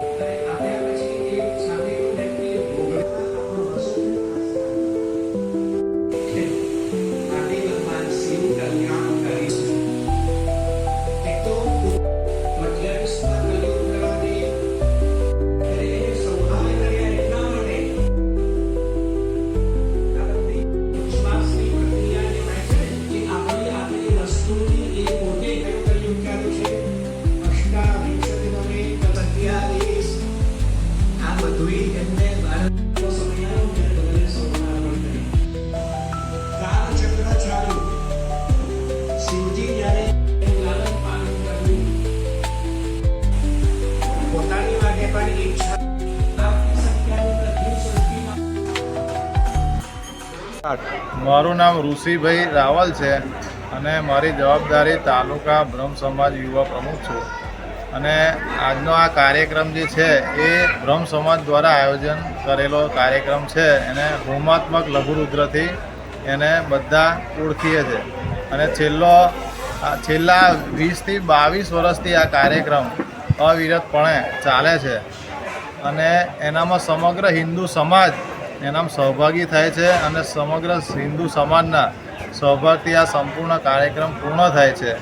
Hey. મારું નામ ઋષિભાઈ રાવલ છે અને મારી જવાબદારી તાલુકા બ્રહ્મ સમાજ યુવા પ્રમુખ છું. અને આજનો આ કાર્યક્રમ જે છે એ બ્રહ્મ સમાજ દ્વારા આયોજન કરેલો કાર્યક્રમ છે. એને હોમાત્મક લઘુરુદ્રથી એને બધા ઓળખીએ છે. અને છેલ્લો છેલ્લા વીસથી બાવીસ વર્ષથી આ કાર્યક્રમ અવિરતપણે ચાલે છે. અને એનામાં સમગ્ર હિન્દુ સમાજ એનામાં સહભાગી થાય છે અને સમગ્ર હિન્દુ સમાજના સહભાગથી આ સંપૂર્ણ કાર્યક્રમ પૂર્ણ થાય છે.